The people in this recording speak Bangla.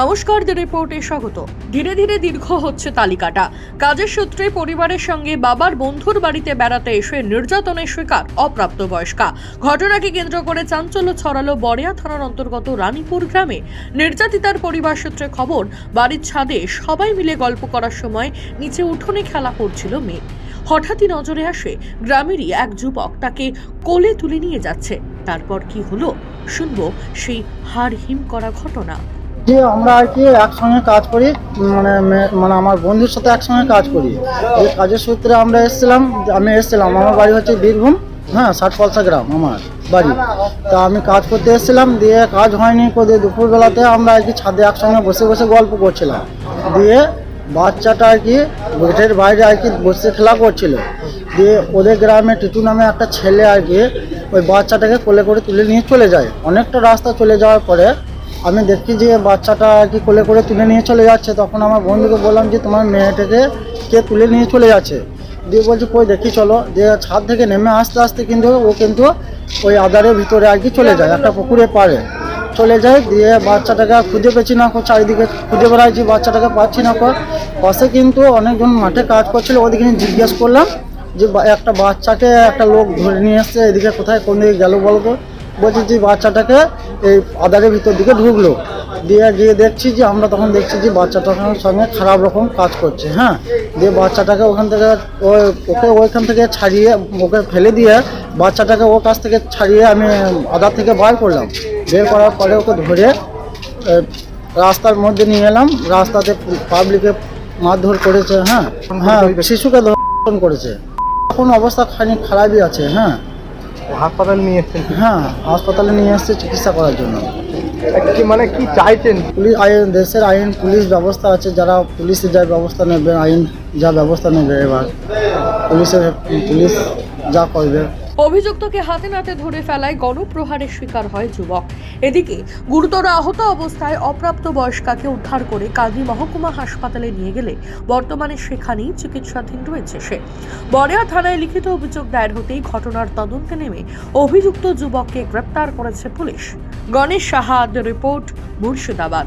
নমস্কার, দ্য রিপোর্টে স্বাগত। ধীরে ধীরে দীর্ঘ হচ্ছে তালিকাটা। কাজের সূত্রে পরিবারের সঙ্গে বাবার বন্ধুর বাড়িতে বেড়াতে এসে নির্যাতনের শিকার অপ্রাপ্ত বয়স্কা ঘটনাকে কেন্দ্র করে চাঞ্চল্য ছড়ালো বড়িয়া থানার অন্তর্গত রানীপুর গ্রামে। নির্যাতিতার পরিবার সূত্রে খবর, বাড়ির ছাদে সবাই মিলে গল্প করার সময় নিচে উঠোনে খেলা করছিল মেয়ে। হঠাৎই নজরে আসে, গ্রামেরই এক যুবক তাকে কোলে তুলে নিয়ে যাচ্ছে। তারপর কি হলো? শুনব সেই হাড় হিম করা ঘটনা। যে আমরা আর কি একসঙ্গে কাজ করি মানে মানে আমার বন্ধুর সাথে একসঙ্গে কাজ করি। এই কাজের সূত্রে আমরা এসেছিলাম, আমি এসেছিলাম, আমার বাড়ি হচ্ছে বীরভূম হ্যাঁ ষাটপলসা গ্রাম, আমার বাড়ি। তা আমি কাজ করতে এসেছিলাম, দিয়ে কাজ হয়নি করে দুপুরবেলাতে আমরা আর কি ছাদে একসঙ্গে বসে বসে গল্প করছিলাম। দিয়ে বাচ্চাটা আর কি গেটের বাইরে আর কি বসে খেলা করছিল। দিয়ে ওদের গ্রামে টিটু নামে একটা ছেলে আর কি ওই বাচ্চাটাকে কোলে করে তুলে নিয়ে চলে যায়। অনেকটা রাস্তা চলে যাওয়ার পরে আমি দেখছি যে বাচ্চাটা আর কি কোলে করে তুলে নিয়ে চলে যাচ্ছে। তখন আমার বন্ধুকে বললাম যে, তোমার মেয়েটাকে কে তুলে নিয়ে চলে যাচ্ছে? দিয়ে বলছে, কই দেখি, চলো। দিয়ে ছাদ থেকে নেমে আস্তে আস্তে কিন্তু ও কিন্তু ওই আদারের ভিতরে আর কি চলে যায়, একটা পুকুরে পারে চলে যায়, দিয়ে বাচ্চাটাকে খুঁজে পেয়েছি না চারিদিকে খুঁজে বেড়াইছি, বাচ্চাটাকে পাচ্ছি না কর পাশে কিন্তু অনেকজন মাঠে কাজ করছিল, ওদিকে জিজ্ঞেস করলাম যে একটা বাচ্চাকে একটা লোক ধরে নিয়ে এসছে, এদিকে কোথায়, কোন দিকে গেল বলব বলছি যে বাচ্চাটাকে এই আদারের ভিতর দিকে ঢুকলো। দিয়ে গিয়ে দেখছি যে আমরা তখন দেখছি যে বাচ্চাটার সঙ্গে খারাপ রকম কাজ করছে হ্যাঁ? দিয়ে বাচ্চাটাকে ওখান থেকে ওকে ওইখান থেকে ছাড়িয়ে, ওকে ফেলে দিয়ে বাচ্চাটাকে ওর কাছ থেকে ছাড়িয়ে আমি আদার থেকে বার করলাম। বের করার পরে ওকে ধরে রাস্তার মধ্যে নিয়ে এলাম। রাস্তাতে পাবলিকে মারধর করেছে হ্যাঁ? হ্যাঁ শিশুকে ধর্ষণ করেছে। এখন অবস্থা খানি খারাপই আছে হ্যাঁ? হাসপাতাল নিয়ে এসছেন হ্যাঁ হাসপাতালে নিয়ে এসছে চিকিৎসা করার জন্য। কি মানে কি চাইছেন? পুলিশ আইন দেশের আইন পুলিশ ব্যবস্থা আছে যারা পুলিশে যা ব্যবস্থা নেবে আইন যা ব্যবস্থা নেবে এবার। পুলিশের পুলিশ যা করবে। অভিযুক্তকে হাতে নাতে ধরে ফেলায় গণপ্রহারের শিকার হয় যুবক। এদিকে গুরুতর আহত অবস্থায় অপ্রাপ্ত বয়স্কাকে উদ্ধার করে কাজী মহকুমা হাসপাতালে নিয়ে গেলে বর্তমানে সেখানেই চিকিৎসাধীন রয়েছে সে। বড়িয়া থানায় লিখিত অভিযোগ দায়ের হতেই ঘটনার তদন্তে নেমে অভিযুক্ত যুবককে গ্রেপ্তার করেছে পুলিশ। গণেশ সাহা, রিপোর্ট, মুর্শিদাবাদ।